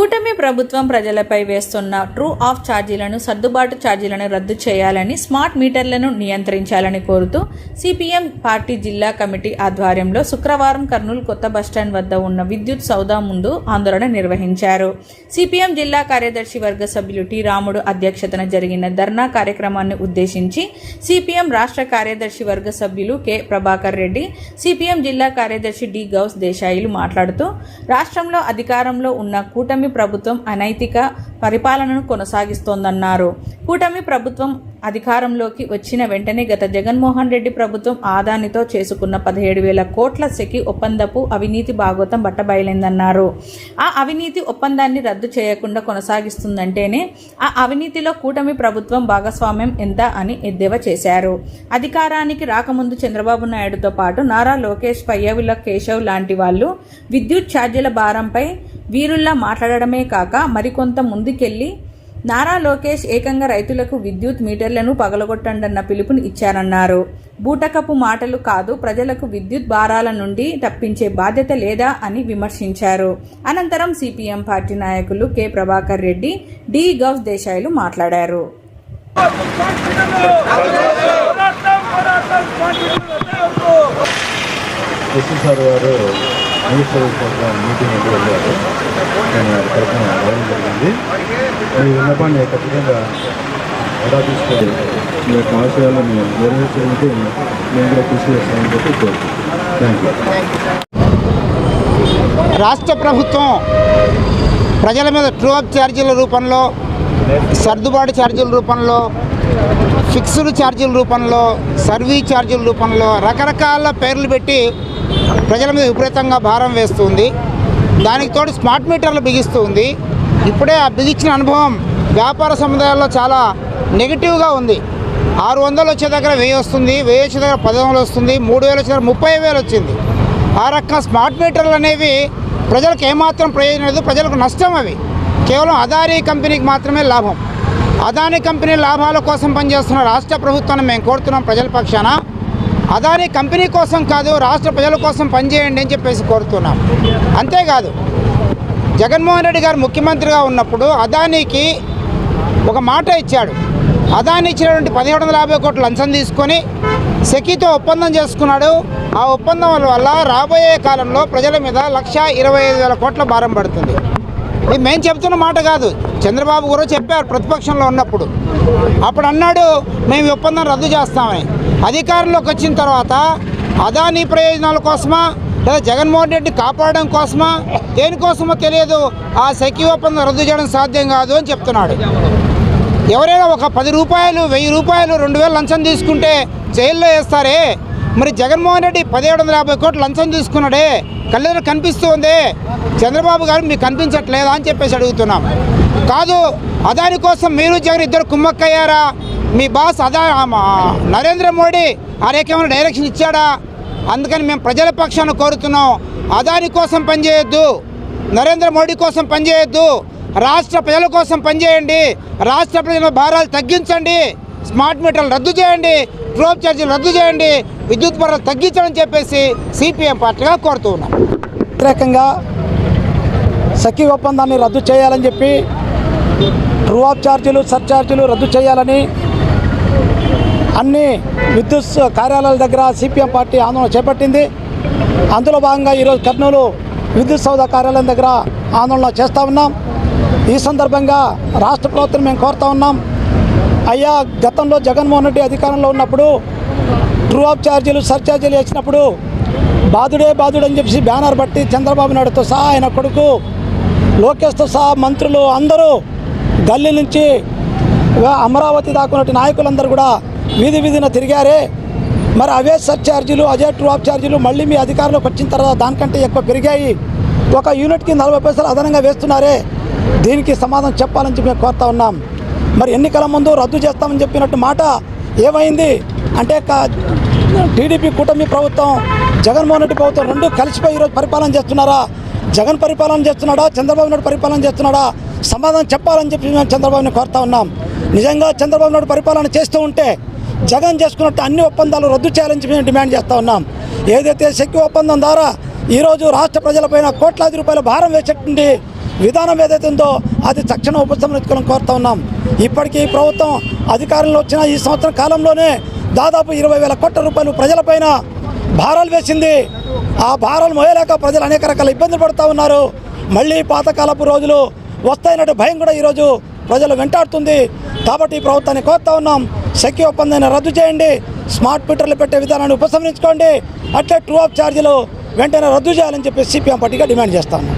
కూటమి ప్రభుత్వం ప్రజలపై వేస్తున్న ట్రూ ఆఫ్ ఛార్జీలను సర్దుబాటు ఛార్జీలను రద్దు చేయాలని స్మార్ట్ మీటర్లను నియంత్రించాలని కోరుతూ సిపిఎం పార్టీ జిల్లా కమిటీ ఆధ్వర్యంలో శుక్రవారం కర్నూలు కొత్త బస్టాండ్ వద్ద ఉన్న విద్యుత్ సౌదా ముందు ఆందోళన నిర్వహించారు. సిపిఎం జిల్లా కార్యదర్శి వర్గ సభ్యులు టి రాముడు అధ్యక్షతన జరిగిన ధర్నా కార్యక్రమాన్ని ఉద్దేశించి సిపిఎం రాష్ట్ర కార్యదర్శి వర్గ సభ్యులు కె ప్రభాకర్ రెడ్డి సిపిఎం జిల్లా కార్యదర్శి డి గౌస్ దేశాయిలు మాట్లాడుతూ రాష్ట్రంలో అధికారంలో ఉన్న కూటమి ప్రభుత్వం అనైతిక పరిపాలనను కొనసాగిస్తోందన్నారు. కూటమి ప్రభుత్వం అధికారంలోకి వచ్చిన వెంటనే గత జగన్మోహన్ రెడ్డి ప్రభుత్వం ఆదానితో చేసుకున్న పదిహేడు వేల కోట్ల సెకి ఒప్పందపు అవినీతి భాగోతం బట్టబయలైందన్నారు. ఆ అవినీతి ఒప్పందాన్ని రద్దు చేయకుండా కొనసాగిస్తుందంటేనే ఆ అవినీతిలో కూటమి ప్రభుత్వం భాగస్వామ్యం ఎంత అని ఎద్దేవా చేశారు. అధికారానికి రాకముందు చంద్రబాబు నాయుడుతో పాటు నారా లోకేష్ పయ్యవుల కేశవ్ లాంటి వాళ్ళు విద్యుత్ ఛార్జీల భారంపై వీరుల్లా మాట్లాడడమే కాక మరికొంత ముందుకెళ్ళి నారా లోకేష్ ఏకంగా రైతులకు విద్యుత్ మీటర్లను పగలగొట్టండన్న పిలుపుని ఇచ్చారన్నారు. బూటకపు మాటలు కాదు ప్రజలకు విద్యుత్ భారాల నుండి తప్పించే బాధ్యత లేదా అని విమర్శించారు. అనంతరం సిపిఎం పార్టీ నాయకులు కె. ప్రభాకర్ రెడ్డి డి. గౌస్ దేశాయ్లు మాట్లాడారు. సార్ మీటింగ్ వెళ్ళారు. నేను వారి తరఫున జరిగింది. ఈ విన్నపాన్ని ఖచ్చితంగా ఎలా తీసుకోవాలి మీ యొక్క ఆశయాలను నెరవేర్చడానికి మేము కూడా కృషి చేస్తామని చెప్పి కోరుకుంటున్నాను. థ్యాంక్ యూ రాష్ట్ర ప్రభుత్వం ప్రజల మీద ట్రూ అప్ ఛార్జీల రూపంలో సర్దుబాటు ఛార్జీల రూపంలో ఫిక్స్డ్ ఛార్జీల రూపంలో సర్వీ ఛార్జీల రూపంలో రకరకాల పేర్లు పెట్టి ప్రజల మీద విపరీతంగా భారం వేస్తుంది. దానికి తోడు స్మార్ట్ మీటర్లు బిగిస్తూ ఉంది. ఇప్పుడే ఆ బిగించిన అనుభవం వ్యాపార సముదాయాల్లో చాలా నెగిటివ్గా ఉంది. ఆరు వందలు వచ్చే దగ్గర వెయ్యి వస్తుంది వెయ్యి వచ్చే దగ్గర పది వందలు వస్తుంది మూడు వేలు వచ్చే దగ్గర ముప్పై వేలు వచ్చింది. ఆ రకంగా స్మార్ట్ మీటర్లు అనేవి ప్రజలకు ఏమాత్రం ప్రయోజనం లేదు ప్రజలకు నష్టం అవి. కేవలం అదానీ కంపెనీకి మాత్రమే లాభం. అదానీ కంపెనీ లాభాల కోసం పనిచేస్తున్న రాష్ట్ర ప్రభుత్వాన్ని మేము కోరుతున్నాం ప్రజల పక్షాన. అదానీ కంపెనీ కోసం కాదు రాష్ట్ర ప్రజల కోసం పనిచేయండి అని చెప్పేసి కోరుతున్నాం. అంతేకాదు జగన్మోహన్ రెడ్డి గారు ముఖ్యమంత్రిగా ఉన్నప్పుడు అదానీకి ఒక మాట ఇచ్చాడు. అదాని ఇచ్చినటువంటి పదిహేడు వందల యాభై కోట్లు లంచం తీసుకొని సెకీతో ఒప్పందం చేసుకున్నాడు. ఆ ఒప్పందం వల్ల రాబోయే కాలంలో ప్రజల మీద లక్ష ఇరవై ఐదు వేల కోట్ల భారం పడుతుంది. ఇది మేము చెప్తున్న మాట కాదు. చంద్రబాబు కూడా చెప్పారు ప్రతిపక్షంలో ఉన్నప్పుడు. అప్పుడు అన్నాడు మేము ఒప్పందం రద్దు చేస్తామని అధికారంలోకి వచ్చిన తర్వాత అదానీ ప్రయోజనాల కోసమా లేదా జగన్మోహన్ రెడ్డి కాపాడడం కోసమా దేనికోసమో తెలియదు. ఆ సెకీ ఒప్పందం రద్దు చేయడం సాధ్యం కాదు అని చెప్తున్నాడు. ఎవరైనా ఒక పది రూపాయలు వెయ్యి రూపాయలు రెండు వేలు లంచం తీసుకుంటే జైల్లో వేస్తారే? మరి జగన్మోహన్ రెడ్డి పదిహేడు వందల యాభై కోట్లు లంచం తీసుకున్నాడే. కళ్ళెదురు కనిపిస్తుంది. చంద్రబాబు గారు మీకు కనిపించట్లేదా అని చెప్పేసి అడుగుతున్నాం. కాదు అదాని కోసం మీరు జగన్ ఇద్దరు కుమ్మక్కయ్యారా? మీ బాస్ అదా మా నరేంద్ర మోడీ ఆరేకేమైనా డైరెక్షన్ ఇచ్చాడా? అందుకని మేము ప్రజల పక్షాన కోరుతున్నాం. అదాని కోసం పనిచేయొద్దు. నరేంద్ర మోడీ కోసం పనిచేయొద్దు. రాష్ట్ర ప్రజల కోసం పనిచేయండి. రాష్ట్ర ప్రజల భారాలు తగ్గించండి. స్మార్ట్ మీటర్లు రద్దు చేయండి. ట్రోప్ ఛార్జీలు రద్దు చేయండి విద్యుత్ ధరలు తగ్గించడం చెప్పేసి సిపిఎం పార్టీగా కోరుతూ ఉన్నాం. వ్యతిరేకంగా సఖీ ఒప్పందాన్ని రద్దు చేయాలని చెప్పి ట్రూ ఆఫ్ ఛార్జీలు సర్ఛార్జీలు రద్దు చేయాలని అన్ని విద్యుత్ కార్యాలయాల దగ్గర సిపిఎం పార్టీ ఆందోళన చేపట్టింది. అందులో భాగంగా ఈరోజు కర్నూలు విద్యుత్ సౌధ కార్యాలయం దగ్గర ఆందోళన చేస్తూ ఉన్నాం. ఈ సందర్భంగా రాష్ట్ర ప్రభుత్వం మేము కోరుతా ఉన్నాం. అయ్యా గతంలో జగన్మోహన్ రెడ్డి అధికారంలో ఉన్నప్పుడు ట్రూ ఆఫ్ ఛార్జీలు సర్ఛార్జీలు వేసినప్పుడు బాధుడే బాధుడు అని చెప్పేసి బ్యానర్ బట్టి చంద్రబాబు నాయుడుతో సహా ఆయన కొడుకు లోకేష్తో సహా మంత్రులు అందరూ గల్లీ నుంచి అమరావతి దాకున్నట్టు నాయకులందరూ కూడా వీధి వీధిన తిరిగారే. మరి అవే సర్ఛార్జీలు అదే ట్రూ ఆఫ్ ఛార్జీలు మళ్ళీ మీ అధికారంలోకి వచ్చిన తర్వాత దానికంటే ఎక్కువ పెరిగాయి. ఒక యూనిట్కి నలభై పైసలు అదనంగా వేస్తున్నారే. దీనికి సమాధానం చెప్పాలని చెప్పి మేము కోరుతా ఉన్నాం. మరి ఎన్నికల ముందు రద్దు చేస్తామని చెప్పినట్టు మాట ఏమైంది? అంటే కా- టీడీపీ కూటమి ప్రభుత్వం జగన్మోహన్ రెడ్డి ప్రభుత్వం రెండు కలిసిపోయి ఈరోజు పరిపాలన చేస్తున్నారా? జగన్ పరిపాలన చేస్తున్నాడా? చంద్రబాబు నాయుడు పరిపాలన చేస్తున్నాడా? సమాధానం చెప్పాలని చెప్పి మేము చంద్రబాబుని కోరుతా ఉన్నాం. నిజంగా చంద్రబాబు నాయుడు పరిపాలన చేస్తూ ఉంటే జగన్ చేసుకున్నట్టు అన్ని ఒప్పందాలు రద్దు చేయాలని చెప్పి మేము డిమాండ్ చేస్తూ ఉన్నాం. ఏదైతే శక్తి ఒప్పందం ద్వారా ఈరోజు రాష్ట్ర ప్రజలపైన కోట్లాది రూపాయల భారం వేసేటువంటి విధానం ఏదైతే ఉందో అది తక్షణ ఉపసంహరించుకోవాలని కోరుతా ఉన్నాం. ఇప్పటికీ ప్రభుత్వం అధికారంలో వచ్చిన ఈ సంవత్సరం కాలంలోనే దాదాపు ఇరవై వేల కోట్ల రూపాయలు ప్రజలపైన భారాలు వేసింది. ఆ భారాలు మోయలేక ప్రజలు అనేక రకాల ఇబ్బందులు పడుతూ ఉన్నారు. మళ్ళీ పాతకాలపు రోజులు వస్తాయన్నట్టు భయం కూడా ఈరోజు ప్రజలు వెంటాడుతుంది. కాబట్టి ఈ ప్రభుత్వాన్ని కోరుతా ఉన్నాం. శక్తి ఒప్పందాన్ని రద్దు చేయండి. స్మార్ట్ మీటర్లు పెట్టే విధానాన్ని ఉపసంహరించుకోండి అట్లే ట్రూ ఆఫ్ ఛార్జీలు వెంటనే రద్దు చేయాలని చెప్పి సిపిఎం పార్టీగా డిమాండ్ చేస్తాను